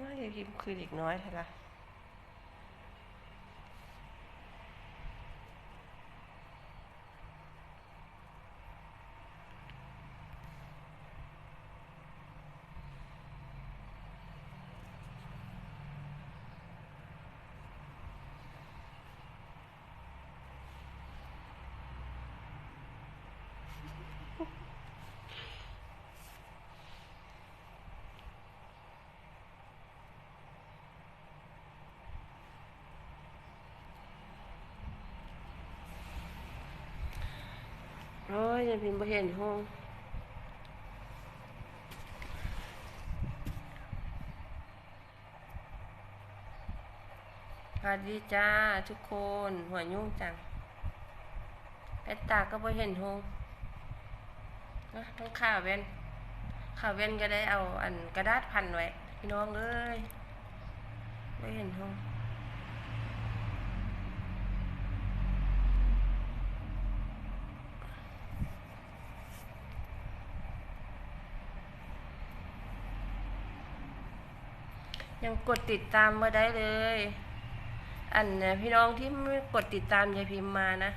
น้อยพิมพ์คือเด็กน้อยเท่าไหร่ โอ้ยยังพิมพ์บ่เห็นห้องสวัสดีจ้าทุกคน หัวยุ่งจังแอดตาก็บ่เห็นห้องนะต้องข่าวเว้นข่าวเว้นก็ได้เอาอันกระดาษพันไว้พี่น้องเอ้ยไม่เห็นห้อง กดติดตามมาได้เลย อันเนี่ยพี่น้องที่ไม่กดติดตามย่าพิมพ์มานะ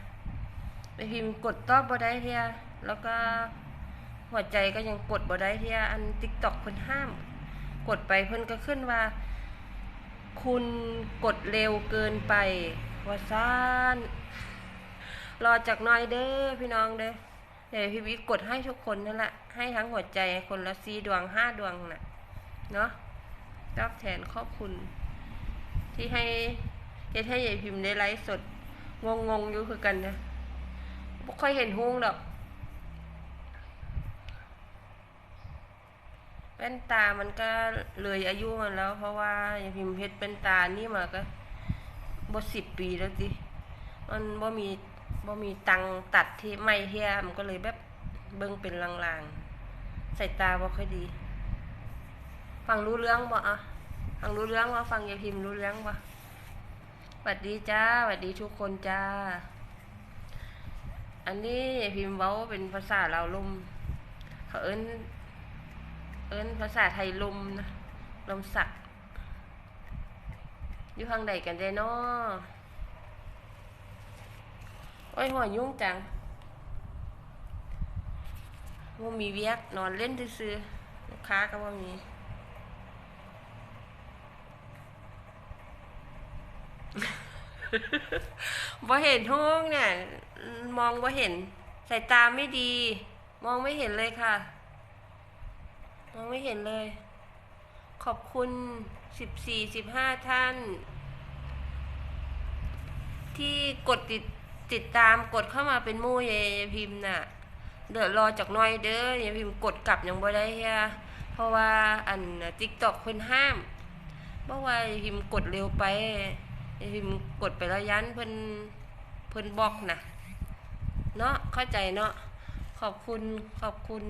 ไปพิมพ์กดตอบบ่ได้เทียแล้วก็หัวใจก็ยังกดบ่ได้เทียอันติ๊กต็อกเพิ่นห้าม กดไปเพิ่นก็ขึ้นว่า คุณกดเร็วเกินไปว่าซ่านรอจากน้อยเด้อพี่น้องเด้อเดี๋ยวพี่วิกดให้ทุกคนนั่นแหละให้ทั้งหัวใจคนละสีดวงห้าดวงน่ะเนาะ ตอบแทนขอบคุณ ที่ให้เฮ็ดให้ยายพิมพ์ได้ไลฟ์สด งงงอยู่คือกันนะบ่ค่อยเห็นฮุ้งดอกแว่นตามันก็เลยอายุมันแล้ว เพราะว่ายายพิมพ์เฮ็ดเป็นตานี่มาก็บ่สิบปีแล้วสิมันบ่มีบ่มีตังตัดที่ไม่เทียมันก็เลยแบบเบิ่งเป็นลางๆ ใสายตาบ่ค่อยดี ฟังรู้เรื่องบ่อะฟังรู้เรื่องว่าฟังยายพิมพ์รู้เรื่องบ่สวัสดีจ้าสวัสดีทุกคนจ้า อันนี้ยายพิมพ์เว้าเป็นภาษาลาวลมเขาเอิ้น เอิ้นภาษาไทยลมนะลมสักอยู่ทางใดกันได้นาะโอ้ยหัวยุ่งจังว่ามีเวียกนอนเล่นซื่อลูกค้าก็ว่ามี บ่เห็นห้องเนี่ย มองบ่เห็นสายตาไม่ดี มองไม่เห็นเลยค่ะ มองไม่เห็นเลย ขอบคุณสิบสี่สิบห้าท่าน ที่กดติดติดตามกดเข้ามาเป็นมู่ยายพิมพ์น่ะ เดี๋ยวรอจากน้อยเด้อยายพิมพ์กดกลับยังบ่ได้เฮียเพราะว่าอันติ๊กตอกเพิ่นห้ามเพราะว่ายายพิมพ์กดเร็วไป ยายพิมกดไปแล้วยันเพิ่นเพิ่นบล็อกนะเนาะเข้าใจเนาะขอบคุณขอบคุณ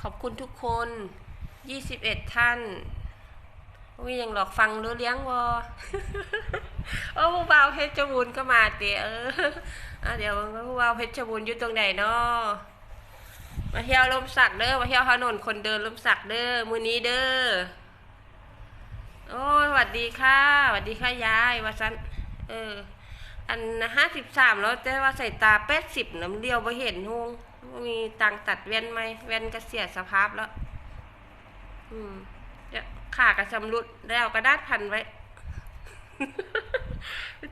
ขอบคุณทุกคนยี่สิบเอ็ดท่านวิยังหลอกฟังรู้เลี้ยงวอโอ้ผู้บ่าวเพชรบูรณ์ก็มาเตะเออเดี๋ยวผู้บ่าวเพชรบูรณ์อยู่ตรงไหนเนาะมาเที่ยวลมสักเด้อมาเที่ยวถนนคนเดินลมสักเด้อมือนี้เด้อ โอ้สวัสดีค่ะสวัสดีค่ะยายว่าซันเออ อันห้าสิบสามแล้วแต่ว่าใส่ตาแปดสิบน้ำเดียวไปเห็นหงมีตังตัดเวียนไหมเวียนก็เสียสภาพแล้ว อืมเดี๋ยวขากระชำรุดได้เอากระดาษพันไว้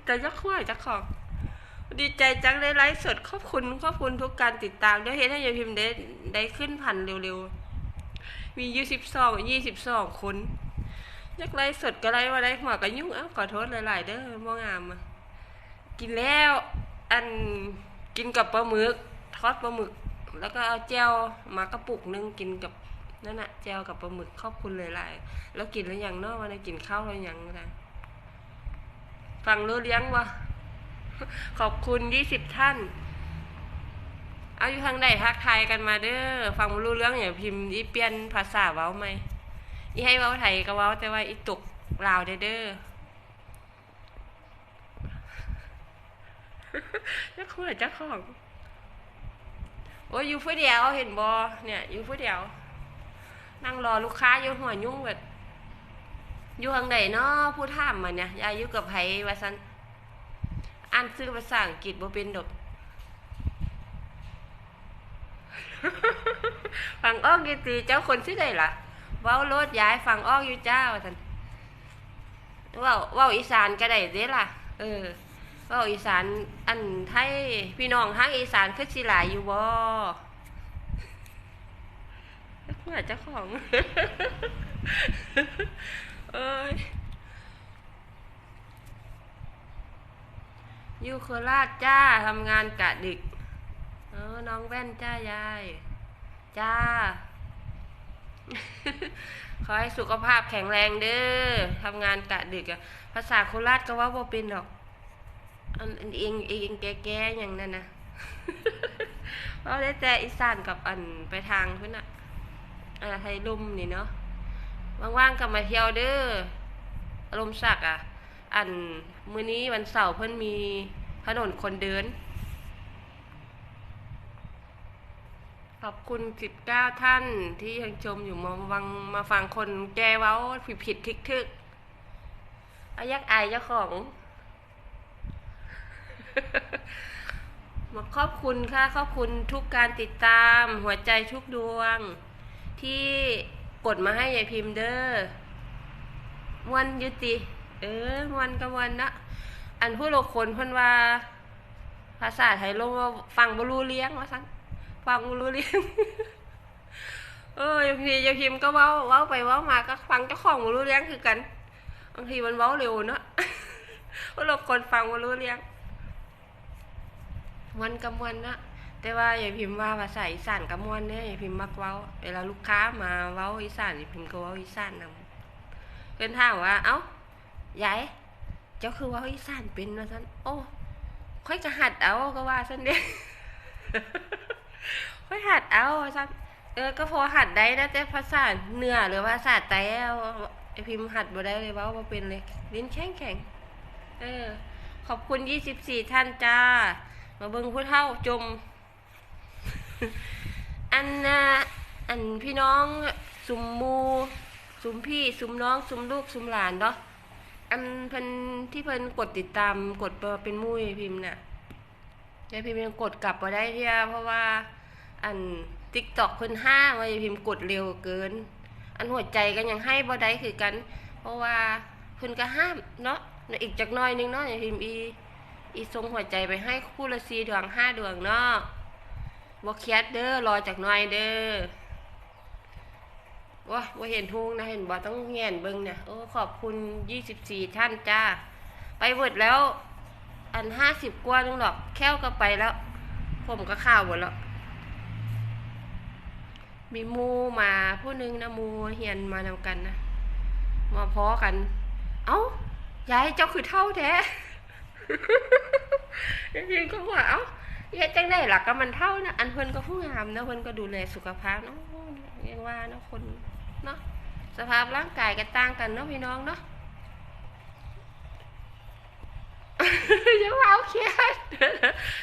แต่ยักขั้วจักของดีใจจังได้ไลฟ์สดขอบคุณขอบคุณทุกการติดตามเดี๋ยวเห็นให้ยายพิมพ์ได้ได้ขึ้นพันเร็วๆ มียี่สิบสองยี่สิบสองคน ยักไล่สดก็ไล่ว่าไล่หัวก็ยุ่งเอ้าขอโทษหลายๆเด้อบ่งามอะกินแล้วอันกินกับปลาหมึกทอดปลาหมึก แล้วก็เอาแจ่วมากระปุกนึงกินกับนั่นน่ะแจวกับปลาหมึกขอบคุณหลายๆแล้วกินแล้วยังเนาะวันนี้กินข้าวแล้วยังนะฟังรู้เลี้ยงวะขอบคุณยี่สิบท่าน เอาอยู่ทางใดทักทายกันมาเด้อฟังรู้เรื่องอย่าพิมพ์อีเปียนภาษาเว้าไหม อีให้เว้าไทยก็เว้าแต่ว่าอีตุกลาวเด้อเด้อจักคุยจักของ โอ้ยอยู่ผู้เดียวเห็นบอเนี่ยอยู่ผู้เดียว นั่งรอลูกค้าอยู่หัวยุ่งแบบอยู่ทางไหนเนาะผู้ถามมาเนี่ยยายอยู่กับไผว่าซั่นอ่านซื้อภาษาอังกฤษบ่เป็นดอกฟังออกอยู่ติเจ้าคนชื่อใดล่ะ ว้าโลดย้ายฟังออกอยู่เจ้าว่านว้าว้าอีสานก็ได้เด้ล่ะ เออว้าอีสานอันไทยพี่น้องทางอีสานคือสิหลายอยู่บ่เมื่อเจ้าของ เอ้ยอยู่โคราชจ้าทำงานกะดึก เออน้องแว่นจ้ายาย จ้า ขอให้สุขภาพแข็งแรงเด้อทำงานกะดึกอะภาษาโคราชก็ว่าบ่เป็นดอกอันเองเองแก่ๆอย่างนั้นนะเพราะได้แต่อีสานกับอันไปทางเพื่อนอะอันไทยลุ่มนี่เนาะว่างๆกลับมาเที่ยวเด้ออารมณ์ศักอะอันมื้อนี้วันเสาร์เพิ่อนมีถนนคนเดิน ขอบคุณ 19 ท่านที่ยังชมอยู่มาฟังมาฟังคนแกเว้าผิดผิดทิกทึกอายักอายเจ้าของ มาขอบคุณค่ะ ขอบคุณทุกการติดตาม หัวใจทุกดวง ที่กดมาให้ยายพิมพ์เด้อมวนยุติ เออมวนกับมวนนะอันผู้โลกคนเพิ่นว่า ภาษาไทยลงว่าฟังบ่รู้เลี้ยงว่าซั่น ฟังรู้เลี้ยงเออบางทียายพิมก็เว้าเว้าไปเว้ามาก็ฟังเจ้าของบ่รู้เลี้ยงคือกันบางทีมันเว้าเร็วเนาะผู้โลกคนฟังบ่รู้เลี้ยงมวนกับมวนนะแต่ว่าอย่าพิมพ์ว่าภาษาอีสานกับมวนเนี่ยอย่าพิมพ์มักเว้าเวลาลูกค้ามาเว้าอีสานอย่าพิมพ์ก็เว้าอีสานนำเพิ่นถามว่า เอ้ายายเจ้าคือเว้าอีสานเป็นว่าซั่นโอ้ค่อยจะหัดเอาก็ว่าซั่นเด้ ค่อยหัดเอาว่าซั่นเออก็พอหัดได้นะแต่ภาษาเหนือหรือภาษาใต้เอาไอพิมพ์หัดบ่ได้เลยว้าบ่เป็นเลยลิ้นแข็งแข็งเออ ขอบคุณ24ท่านจ้า มาเบิ่งผู้เฒ่าจม อันนะอันพี่น้องสุมมูสุมพี่สุมน้องสุมลูกสุมหลานเนาะอันเพิ่นที่เพิ่นกดติดตามกดเป็นมุ้ยพิมพ์น่ะยายพิมพ์ยังกดกลับมาได้เที่ยเพราะว่า อันติ๊กตอกเพิ่นห้าว่ายาพิมพ์กดเร็วเกิน อันหัวใจก็ยังให้บ่ได้คือกัน เพราะว่าเพิ่นก็ห้ามเนาะอีกจักน้อยหนึงเนาะอย่าพิมพ์อีอีส่งหัวใจไปให้คู่ละ4ดวง5ดวงเนาะบ่เครียดเด้อรอจากน่อยเด้อว้าว่าเห็นทุงนะเห็นบ่ต้องแงนเบิ่งเนี่ยโอ้ขอบคุณ24ท่านจ้า ไปเบิดแล้ว อัน50กว่านึงหรอก แค้วก็ไปแล้ว ผมก็ข่าวหมดแล้ว มีมูมาผู้หนึงนะมูเฮียนมานำกันนะมาพ้อกัน เอ้ายายเจ้าคือเท่าแท้ยิงก็ว่าเอ้าเฮ็ดจังได้หล่ะก็มันเท่านะอันเพิ่นก็ผู้งามนะเพิ่นก็ดูแลสุขภาพเนาะยังว่านะคนเนาะสภาพร่างกายก็ต่างกันเนาะพี่น้องเนาะอย่าเฝ้าเครียด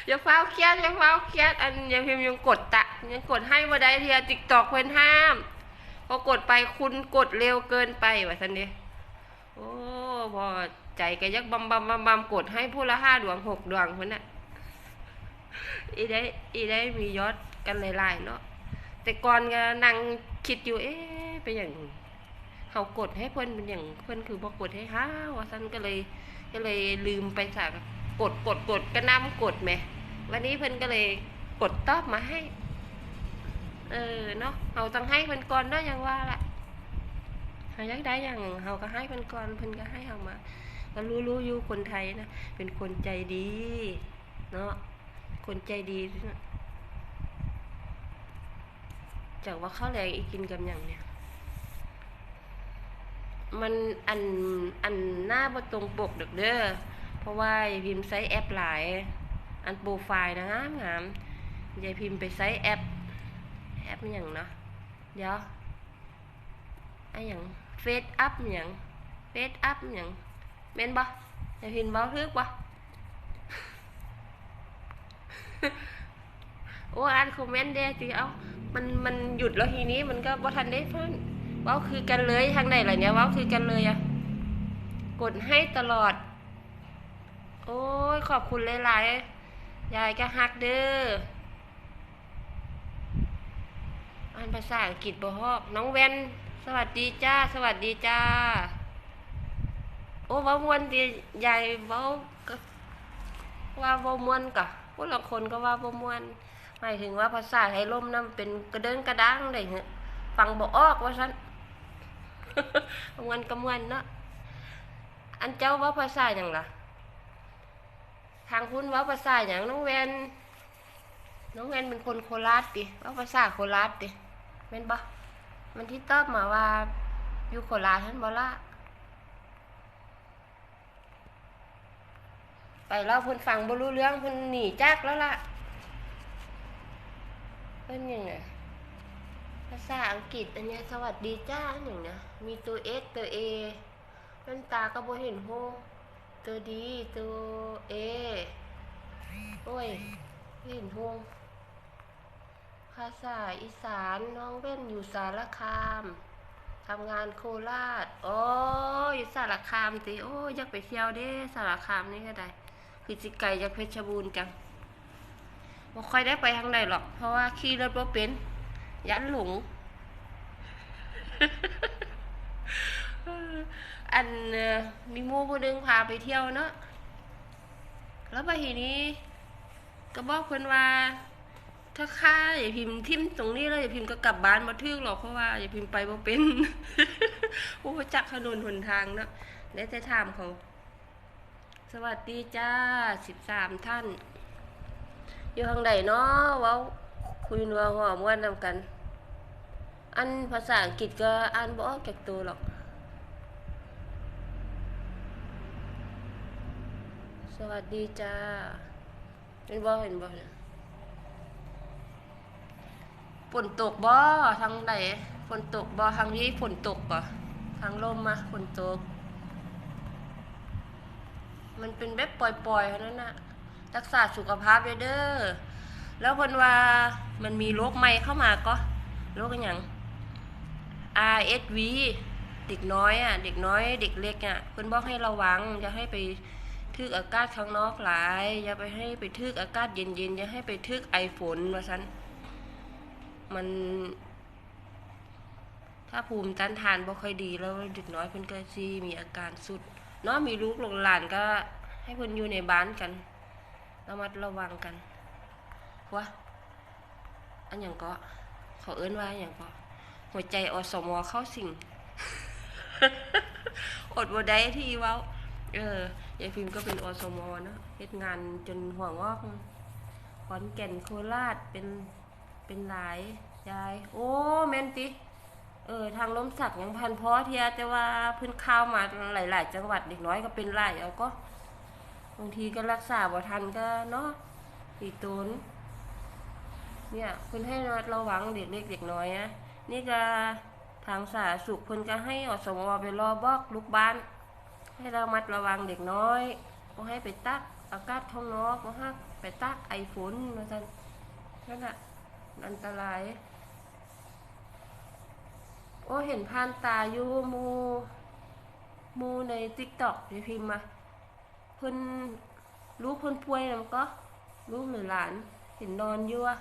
อย่าเฝ้าเครียดอย่าเฝ้าเครียดอันอย่าพิมพ์ยังกดตะ ยังกดให้บ่ได้เทีย TikTok เพิ่นห้ามพอกดไปคุณกดเร็วเกินไปว่าซั่นเด้โอ้พอใจก็ยักบำบำบำบำกดให้ผู้ละห้าดวงหกดวงเพิ่นน่ะอีได้อีได้มียอดกันหลายๆเนาะแต่ก่อนก็นั่งคิดอยู่เอ๊ะเป็นอย่างเขากดให้เพิ่นเป็นอย่างเพิ่นคือบ่กกดให้ห้าว่าซั่นก็เลยก็เลยลืมไปสักกดกดกดก็นำกดแหมวันนี้เพิ่นก็เลยกดตอบมาให้ เออเนาะเฮาต้องให้เพิ่นก่อนเนาะย่างว่าล่ะเฮาอยากได้อย่างเฮาก็ให้เพิ่นก่อนเพิ่นก็ให้เฮามาก็รู้ๆอยู่คนไทยนะเป็นคนใจดี เนาะคนใจดีนะจากว่าข้าวแรงอีกกินกับอย่างเนี่ย มันอันอันหน้าบ่ตรงปกเด็กเด้อเพราะว่ายายพิมพ์ใช้แอปหลาย อันโปรไฟล์นะงามงามยายพิมพ์ไปใช้แอป แอปอย่างเนาะเดี๋ยวไอ้หยังเฟซอัพอย่างเฟซอัพอย่างแม่นบ่ยายพิมพ์เว้าทึกบ่โอ้อ่านคอมเมนต์เด้สิเอามันมันหยุดแล้วทีนี้มันก็บ่ทันได้เพิ่อนว้าคือกันเลยทางไหนล่ะเนี่ยว้าคือกันเลยอะกดให้ตลอด โอ้ยขอบคุณหลายๆยายก็ฮักเด้ออ่านภาษาอังกฤษบ่ฮอกน้องเวนสวัสดีจ้า สวัสดีจ้า โอ้ว้ามวนดียายเว้าก็ว่าว้ามวนกะพวกละคนก็ว่าว้ามวนหมายถึงว่าภาษาไทยล่มน้ำเป็นกระเดินกระด้างได้เหรอฟังบ่ออกว่าซั่นมวนกะมวนเนาะอันเจ้าว่าภาษาหยังล่ะ ทางคุณว่าภาษาหยังน้องแวนน้องแวนเป็นคนโคราชติว่าภาษาโคราชติ แม่นบ่มันที่ตอบมาว่า อยู่โคราชท่านบ่ละไปแล้วเพิ่นฟังบ่รู้เรื่องเพิ่นหนีจากแล้วล่ะเพิ่นยังไงภาษาอังกฤษอันเนี้ยสวัสดีจ้าอันหยังนะมีตัว S ตัว A แว่นตาก็บ่เห็นโฮตัวดีตัวเอ โอ้ยบ่เห็นโฮ ภาษาอีสานน้องเว้นอยู่สารคามทำงานโคราชโอ้ยอยู่สารคามติโอ้ยอยากไปเที่ยวเด้สารคามนี่ก็ได้ คือสิไกลจากเพชรบูรณ์จังบ่ค่อยได้ไปทางใดหรอก เพราะว่าขี่รถบ่เป็น ยันหลง อันมีมูผู้นึงพาไปเที่ยวเนาะแล้วไปทีนี้ ก็บอกเพิ่นว่า ถ้าค่าอย่าพิมพ์ทิมตรงนี้แล้วอย่าพิมพ์ก็กลับบ้านมาทึกหรอกเพราะว่าอย่าพิมพ์ไปบ่เป็นโอ้จักถนนหนทางเนาะได้แต่ถามเขาสวัสดีจ้าสิบสามท่าน อยู่ทางใดเนาะเว้าคุยนัวหัวม้วนนำกัน อันภาษาอังกฤษก็อ่านบ่ออกจากตัวหรอกสวัสดีจ้าเป็นบ่เห็นบ่เนี่ยฝ นตกบ่ทางไหนฝนตกบ่ทางนี้ฝนตกบ่ทางลมมาฝนตก มันเป็นแบบปล่อยๆเท่านั้นน่ะรักษาสุขภาพเด้อแล้วเพิ่นว่ามันมีโรคใหม่เข้ามาก็โรคอหยัง RSV เด็กน้อยอะ เด็กน้อย เด็กเล็กอะเพิ่นบอกให้ระวังอย่าให้ไปทึกอากาศข้างนอกหลาย อย่าไปให้ไปทึกอากาศเย็นๆอย่าให้ไปทึกไอฝนว่าซั่น มัน ถ้าภูมิต้านทานบ่ค่อยดีแล้วเด็กน้อยเพิ่นก็สิมีอาการสุดเนาะมีลูกหลานก็ ให้เพิ่นอยู่ในบ้านกันระมัดระวังกันวะอันหยังก็เขาเอิ้นว่าอันหยังก็หัวใจอสมอเข้าสิงอดบ่ได้ที่เว้าเออยายพิมพ์ก็เป็นอสมอเนาะเฮ็ดงานจนหัวงอกขอนแก่นโคราชเป็น เป็นหลายยาย โอ้แม่นติ เออทางล้มสักยังพันพอเทียแต่ว่าพิ่นข้าวมาหลาย ๆ จังหวัดเด็กน้อยก็เป็นหลายเอาก็บางทีก็รักษาบ่ทันก็เนาะอีตูนเนี่ยเพิ่นให้ระวังเด็กเล็กเด็กน้อยนะนี่ก็ทางสาธารณสุขเพิ่นก็ให้อสมอไปรอบอกลูกบ้าน ให้เรามัดระวังเด็กน้อยบ่ให้ไปตักอากาศข้างนอกบ่ให้ไปตักไอฝนว่าซั่นนั่นน่ะ อันตราย โอ้เห็นผ่านตาอยู่มูมูใน TikTok ที่พิมพ์มาเพิ่นลูกเพิ่นป่วยนำก็ลูกหรือหลานเห็นนอนอยู่อะ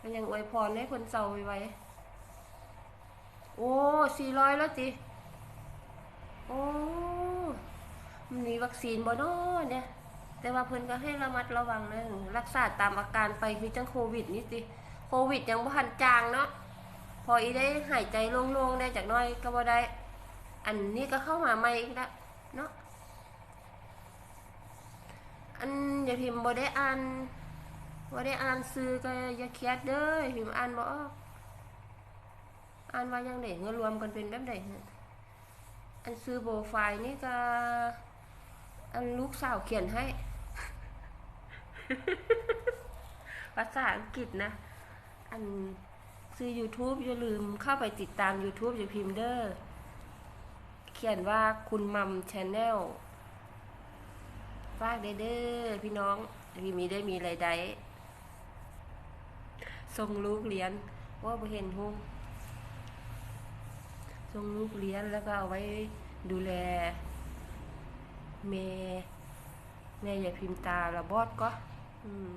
มันยังอวยพรให้เพิ่นเศร้าไว้โอ้สี่ร้อยแล้วจิโอ้มันมีวัคซีนบ่นาะเนี่ย แต่ว่าเพิ่นก็ให้ระมัดระวังนะรักษาตามอาการไปคือจังโควิดนี่สิ โควิดยังบ่ทันจางเนาะพออีได้หายใจโล่งๆได้จากน้อยก็บ่ได้ อันนี้ก็เข้ามาใหม่อีกแล้วเนาะอันอย่าพิมพ์บ่ได้อ่านบ่ได้อ่านซื้อก็อย่าเครียดเด้อพิมพ์อ่านบ่ออกอ่านว่ายังไดเงินรวมกันเป็นแบบใดฮะอันซื้อโปรไฟล์นี่ก็อันลูกสาวเขียนให้ ภาษาอังกฤษนะ อันซื้อ YouTube อย่าลืมเข้าไปติดตาม YouTube อย่าพิมพ์เด้อเขียนว่าคุณมัมชแนลฝากเด้อพี่น้องพี่มีได้มีรายได้ส่งลูกเรียนว่าบ่เห็นหุ้งส่งลูกเรียนแล้วก็เอาไว้ดูแลแม่แม่อย่าพิมพ์ตาเราบอดก็ อืม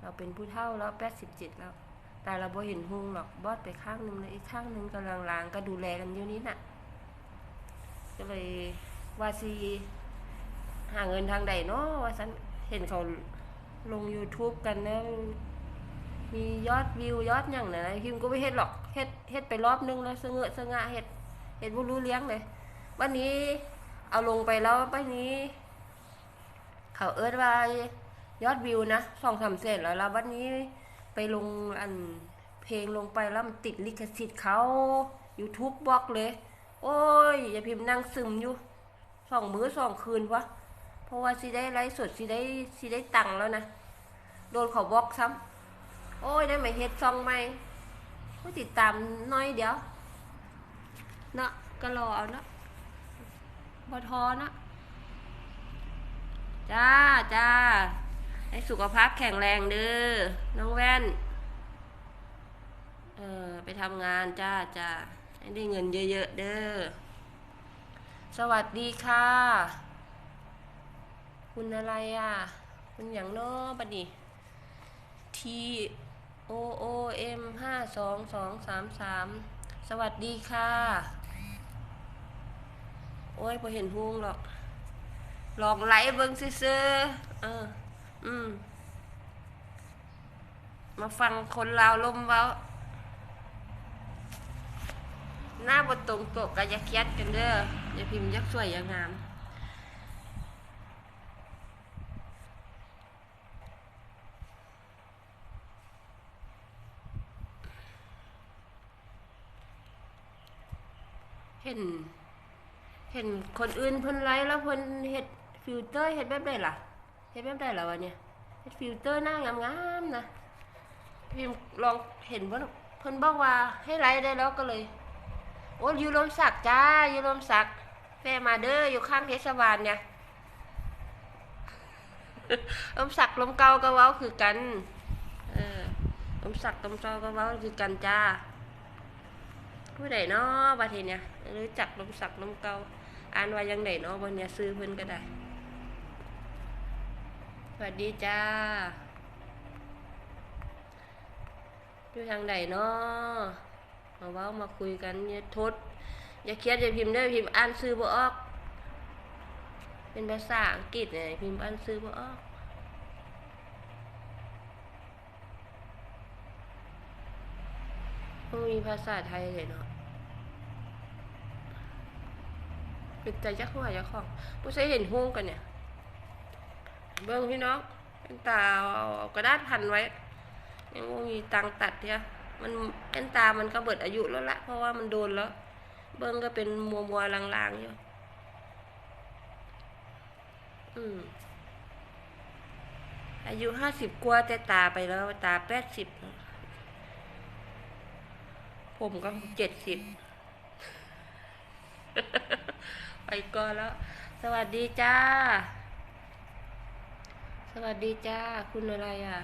เราเป็นผู้เฒ่าแล้วแปดสิบเจ็ดแล้ว แต่เราบ่เห็นหุงหรอกบอดไปข้างหนึ่งเลยอีกข้างหนึ่งกำลังล้างก็ดูแลกันอยู่นี้น่ะ ก็เลยว่าซีหาเงินทางใดเนาะว่าฉันเห็นเขาลง YouTube กันนะมียอดวิวยอดอย่างไหนพิมก็ไม่เฮ็ดหรอกเฮ็ดเฮ็ดไปรอบนึงแล้วเสงอะเสงะเฮ็ดเฮ็ดบ่รู้เลี้ยงเลยวันนี้เอาลงไปแล้ววันนี้ เขาเอิ้นว่ายอดวิวนะสองสามเสร็จแล้วแล้ววันนี้ ไปลงอันเพลงลงไปแล้วมันติดลิขสิทธิ์เขา YouTube บล็อกเลย โอ้ย อย่าพิมพ์นั่งซึมอยู่สองมื้อสองคืนวะเพราะว่าสิได้ไลฟ์สดสิได้สิได้ตังค์แล้วนะ โดนเขาบล็อกซ้ำโอ้ย ได้ไหมเฮ็ดซองใหมผู้ติดตามน้อยเดียวเนาะก็รอเอาเนาะบ่ทอเนาะจ้าจ้า ให้สุขภาพแข็งแรงเด้อ น้องแว่น เออไปทำงานจ้าจ้าให้ได้เงินเยอะๆเด้อ สวัสดีค่ะ คุณอะไรอะ คุณอย่างน้อบัดนี้ T O O M ห้าสองสองสามสาม สวัสดีค่ะ โอ้ยพอเห็นหุงหรอก ลอกไหลเบิ้งซื่อเออ อืม มาฟังคนลาวลมเว้า หน้าบทตรงปกก็อย่าเคียดกันเด้ออย่าพิมพ์ยักสวยอย่างงามเห็น เห็นคนอื่นเพิ่นไลฟ์แล้วเพิ่นเฮ็ดฟิลเตอร์เฮ็ดแบบใดล่ะ เฮ็ดแบบใดล่ะวะเนี่ยเฮ็ดฟิลเตอร์หน้างามๆนะพิมลองเห็นเพิ่นเพิ่นบอกว่าให้ไลฟ์ได้แล้วก็เลยโอ้ยอยู่ลมสักจ้ายู่ลมสักแฟมาเด้ออยู่ข้างเทศบาลเนี่ยลมสักลมเกาก็เว้าคือกันเออลมสักลมเกาก็เว้าคือกันจ้าผู้ใดเนาะบัดทีเนี่ยรู้จักลมสักลมเกาอ่านว่ายังไดเนาะบนเนี่ยซื้อเพิ่นก็ได้ สวัสดีจ้าอยู่ทางใดเนาะมาเว้ามาคุยกันอย่าทด อย่าเครียดอย่าพิมพ์ได้พิมพ์อ่านซื้อบ่ออก เป็นภาษาอังกฤษเนี่ยพิมพ์อ่านซื้อบ่ออกไม่มีภาษาไทยเลยเนาะเป็นใจจักหัวจักของผู้ใช้เห็นห้งกันเนี่ย เบิ้งพี่น้องเป็นตาเอาเอากระดาษพันไว้ยังมีตังตัดเนี่ยมันเป็นตามันก็เบิดอายุแล้วละเพราะว่ามันโดนแล้ว เบิ้งก็เป็นมัวมัวลางๆอยู่อืมอายุห้าสิบกว่าแต่ตาไปแล้ว ตาแปดสิบผมก็เจ็ดสิบไปก่อนแล้ว สวัสดีจ้า สวัสดีจ้า คุณอะไรอะ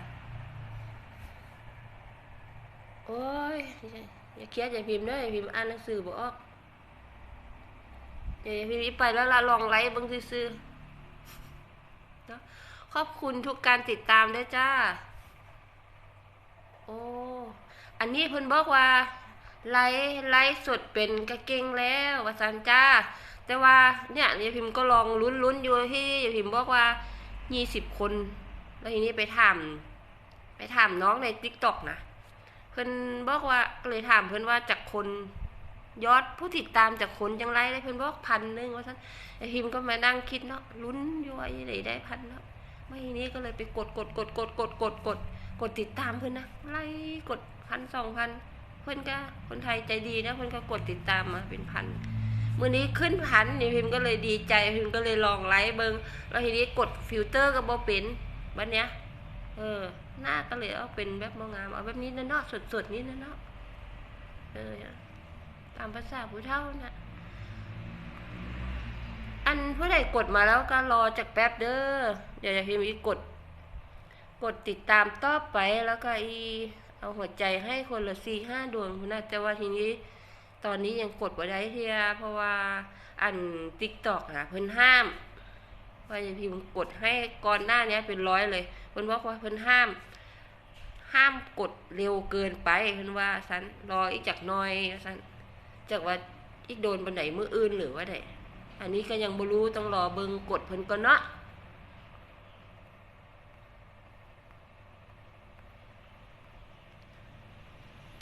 โอ้ย อย่าเครียดอย่าพิมพ์เด้ออย่าพิมพ์อ่านหนังสือบ่ออกอย่าพิมพ์ไปแล้วละลองไลค์บิ่งซื่อๆนะขอบคุณทุกการติดตามด้วยจ้า โอ้ อันนี้เพิ่นบอกว่า ไลฟ์ไลฟ์สดเป็นกะเก่งแล้วว่าซันจ้า แต่ว่าเนี่ยอย่าพิมพ์ก็ลองลุ้นๆอยู่ที่อย่าพิมพ์บอกว่า ยี่สิบคน แล้วทีนี้ไปถาม ไปถามน้องในติ๊กต็อกนะ เพิ่อนบอกว่าก็เลยถามเพิ่อนว่าจากคนยอดผู้ติดตามจากคนจังไรได้เพิ่อนบอกพันหนึ่งว่าซั่นไอ้พิมก็มานั่งคิดเนาะลุ้นอยู่ว่าได้ได้พันเนาะไม่นี้ก็เลยไปกดกดกดกดกดกดกดกดติดตามเพิ่อนนะไล่กดพันสองพันเพิ่อนก็คนไทยใจดีนะเพิ่อนก็กดติดตามมาเป็นพัน มื้อนี้ขึ้นพันนี่พิมก็เลยดีใจพิมก็เลยลองไลฟ์เบิงแล้วทีนี้กดฟิลเตอร์ก็บ่เป็นบัดเนี้ยเออ หน้าก็เลยเอาเป็นแบบมองามเอาแบบนี้นะเนาะสดๆนี้นะเนาะเออตามภาษาผู้เฒ่านะอันผู้ใดกดมาแล้วก็รอจากแป๊บเด้อเดี๋ยวจะพิมพ์อีกด กดติดตามต่อไปแล้วก็อี เอาหัวใจให้คนละสี่ห้าดวงพุ่นนะแต่ว่าทีนี้ ตอนนี้ยังกดบ่ได้เทียเพราะว่าอันติ๊กตอกนะเพิ่นห้ามว่าจะพิมพ์กดให้ก่อนหน้านี้เป็นร้อยเลยเพิ่นว่าเพิ่นห้าม ห้ามกดเร็วเกินไปเพิ่นว่าสันรออีกจากน้อยสันจากว่าอีกโดนบันไดมืออื่นหรือว่าไดอันนี้ก็ยังบ่รู้ต้องรอเบิงกดเพิ่นก่อนเนาะ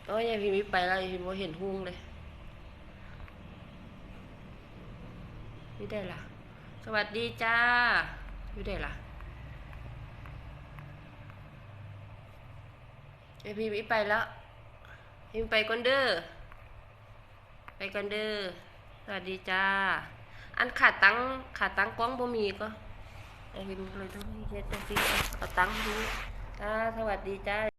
โอ้ยยายพิมพ์ไม่ไปแล้วยายพิมพ์เห็นหุ้งเลย นี่ได้ล่ะ สวัสดีจ้า อยู่ได้ล่ะไอพีวิไปแล้วพิมไปก่อนเด้อ ไปกันเด้อ สวัสดีจ้า อันขาดตังขาดตังกล้องบ่มีก็ไอพิมเลยต้องเฮ็ดจังซีเอาตังดูจ้าสวัสดีจ้า